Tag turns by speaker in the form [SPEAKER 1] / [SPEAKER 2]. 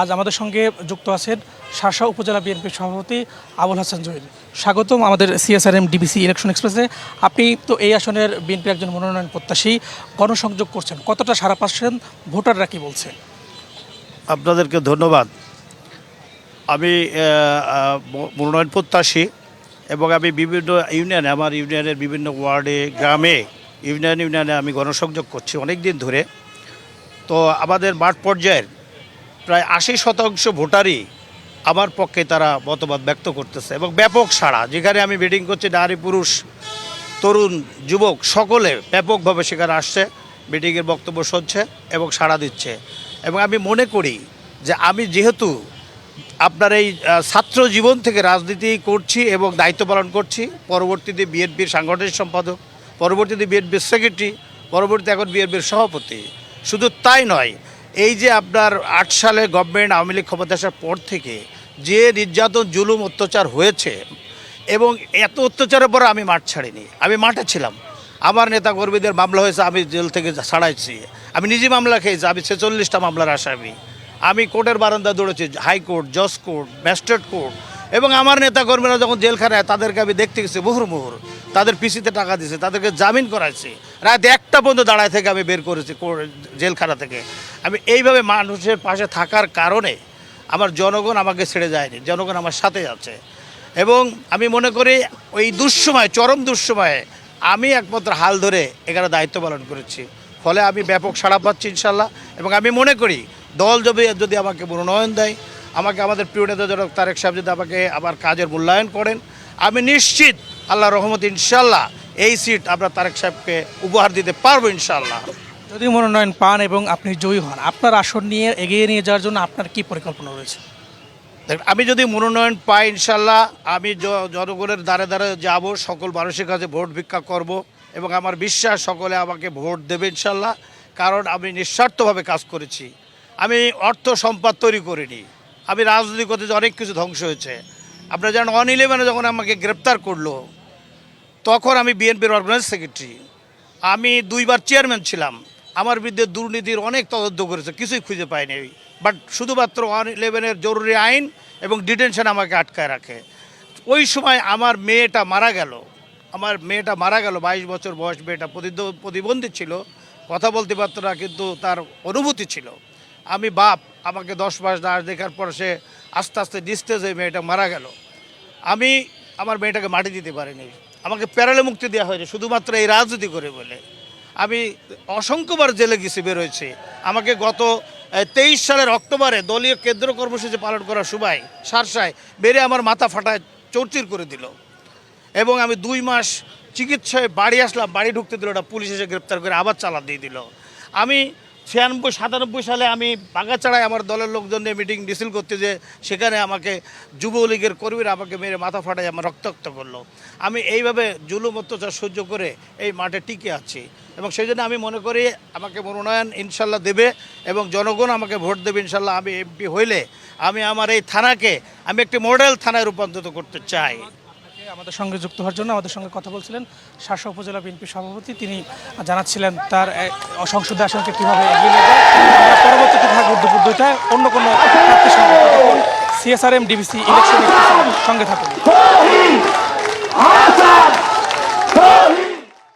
[SPEAKER 1] আজ আমাদের সঙ্গে যুক্ত আছেন শাসা উপজেলা বিএনপির সভাপতি আবুল হাসান জহির। স্বাগতম আমাদের সিএসআরএম ডিবিসি ইলেকশন এক্সপ্রেসে। আপনি তো এই আসনের বিএনপির একজন মনোনয়ন প্রত্যাশী, গণসংযোগ করছেন। কতটা সারা পাচ্ছেন? ভোটাররা কি বলছে?
[SPEAKER 2] আপনাদেরকে ধন্যবাদ। আমি মনোনয়ন প্রত্যাশী এবং আমি বিভিন্ন ইউনিয়নে, আমার ইউনিয়নের বিভিন্ন ওয়ার্ডে, গ্রামে, ইউনিয়ন ইউনিয়নে আমি গণসংযোগ করছি অনেক দিন ধরে। তো আমাদের মাঠ পর্যায়ের প্রায় আশি শতাংশ ভোটারই আমার পক্ষে তারা মতবাদ ব্যক্ত করতেছে এবং ব্যাপক সাড়া। যেখানে আমি মিটিং করছি নারী, পুরুষ, তরুণ, যুবক, সকলে ব্যাপকভাবে সেখানে আসছে মিটিংয়ের বক্তব্য শুনছে এবং সাড়া দিচ্ছে। এবং আমি মনে করি যে আমি যেহেতু আপনার এই ছাত্র জীবন থেকে রাজনীতি করছি এবং দায়িত্ব পালন করছি, পরবর্তীতে বিএনপির সাংগঠনিক সম্পাদক, পরবর্তীতে বিএনপির সেক্রেটারি, পরবর্তীতে এখন বিএনপির সভাপতি। শুধু তাই নয় এই যে আপনার আট সালে গভর্নমেন্ট আওয়ামী লীগ ক্ষমতা আসার পর থেকে যে নির্যাতন, জুলুম, অত্যাচার হয়েছে এবং এত অত্যাচারের পর আমি মাঠ ছাড়িনি। আমি মাঠে ছিলাম। আমার নেতা কর্মীদের মামলা হয়েছে, আমি জেল থেকে ছাড়াইছি। আমি নিজে মামলা খেয়েছি, আমি ছেচল্লিশটা মামলার আসামি। আমি কোর্টের বারান্দা দৌড়েছি হাইকোর্ট জজ কোর্ট ম্যাজিস্ট্রেট কোর্ট এবং আমার নেতা কর্মীরা যখন জেলখানায়, তাদেরকে আমি দেখতে গেছি, মুহুর মুহুর। তাদের পিসিতে টাকা দিয়েছে তাদেরকে জামিন করাইছি। রাত একটা পর্যন্ত দাঁড়ায় থেকে আমি বের করেছি কোর- জেলখানা থেকে। আমি এইভাবে মানুষের পাশে থাকার কারণে আমার জনগণ আমাকে ছেড়ে যায়নি, জনগণ আমার সাথে আছে। এবং আমি মনে করি ওই দুঃসময়, চরম দুঃসময়ে আমি একমাত্র হাল ধরে এখানে দায়িত্ব পালন করেছি। ফলে আমি ব্যাপক সাড়া পাচ্ছি ইনশাল্লাহ এবং আমি মনে করি দল যদি যদি আমাকে মনোনয়ন দেয়, আমাকে আমাদের প্রিয় নেতা জনক তারেক সাহেব যদি আমাকে আমার কাজের মূল্যায়ন করেন, আমি নিশ্চিত আল্লাহ রহমত ইনশাল্লাহ এই সিট আমরা তারেক সাহেবকে উপহার দিতে পারব ইনশাল্লাহ
[SPEAKER 1] যদি মনোনয়ন পান এবং আপনি জয়ী হন, আপনার আসন নিয়ে এগিয়ে নিয়ে যাওয়ার জন্য আপনার কি পরিকল্পনা রয়েছে?
[SPEAKER 2] আমি যদি মনোনয়ন পাই ইনশাল্লাহ আমি জনগণের দ্বারে দ্বারে যাব, সকল মানুষের কাছে ভোট ভিক্ষা করব এবং আমার বিশ্বাস সকলে আমাকে ভোট দেবে ইনশাল্লাহ কারণ আমি নিঃস্বার্থভাবে কাজ করেছি। আমি অর্থ সম্পদ তৈরি করিনি। আমি রাজনীতি করতে অনেক কিছু ধ্বংস হয়েছে। আপনারা জানেন অন ইলেভেনে যখন আমাকে গ্রেপ্তার করল, তখন আমি বিএনপির অর্গানাইজ সেক্রেটারি আমি দুইবার চেয়ারম্যান ছিলাম। আমার বিরুদ্ধে দুর্নীতির অনেক তদন্ত করেছে, কিছুই খুঁজে পাইনি বাট শুধুমাত্র ওয়ান ইলেভেনের জরুরি আইন এবং ডিটেনশন আমাকে আটকায় রাখে। ওই সময় আমার মেয়েটা মারা গেল। আমার মেয়েটা মারা গেল, বাইশ বছর বয়স, মেয়েটা প্রতিবন্ধী ছিল। কথা বলতে পারত না, কিন্তু তার অনুভূতি ছিল। আমি বাপ, আমাকে দশ মাস দাস দেখার পর সে আস্তে আস্তে ডিস্টেজ হয়ে মেয়েটা মারা গেল। আমি আমার মেয়েটাকে মাটি দিতে পারিনি। আমাকে প্যারালে মুক্তি দেওয়া হয়েছে শুধুমাত্র এই রাজনীতি করে বলে। আমি অসংখ্যবার জেলে গেছি বেরোয়েছি আমাকে গত তেইশ সালের অক্টোবরে দলীয় কেন্দ্র কর্মসূচি পালন করার সময় সারসায় বেড়ে আমার মাথা ফাটায় চৌচির করে দিল। এবং আমি দুই মাস চিকিৎসায় বাড়ি আসলাম, বাড়ি ঢুকতে দিল ওটা পুলিশ এসে গ্রেপ্তার করে আবার চালা দিয়ে দিল। আমি ছিয়ানব্বই, সাতানব্বই সালে আমি বাগাচাড়ায় আমার দলের লোকজন নিয়ে মিটিং ডিসিল করতে যে সেখানে আমাকে যুবলীগের কর্মীরা আমাকে মেরে মাথা ফাটায়, আমার রক্তাক্ত করল। আমি এইভাবে জুলুম, অত্যাচার সহ্য করে এই মাঠে টিকে আছি। এবং সেই জন্য আমি মনে করি আমাকে মনোনয়ন ইনশাল্লাহ দেবে এবং জনগণ আমাকে ভোট দেবে ইনশাল্লাহ। আমি এমপি হইলে আমি আমার এই থানাকে, আমি একটি মডেল থানায় রূপান্তরিত করতে চাই।
[SPEAKER 1] আমাদের সঙ্গে যুক্ত হওয়ার জন্য আমাদের সঙ্গে কথা বলছিলেন শাসক উপজেলা বিএনপি সভাপতি। তিনি জানাচ্ছিলেন তার সংসদে আসনকে কীভাবে পরবর্তীতে থাকব দুপুর দুইটায়। অন্য কোনো সিএসআরএম ডিবিসি ইলেকশন সঙ্গে থাকুন।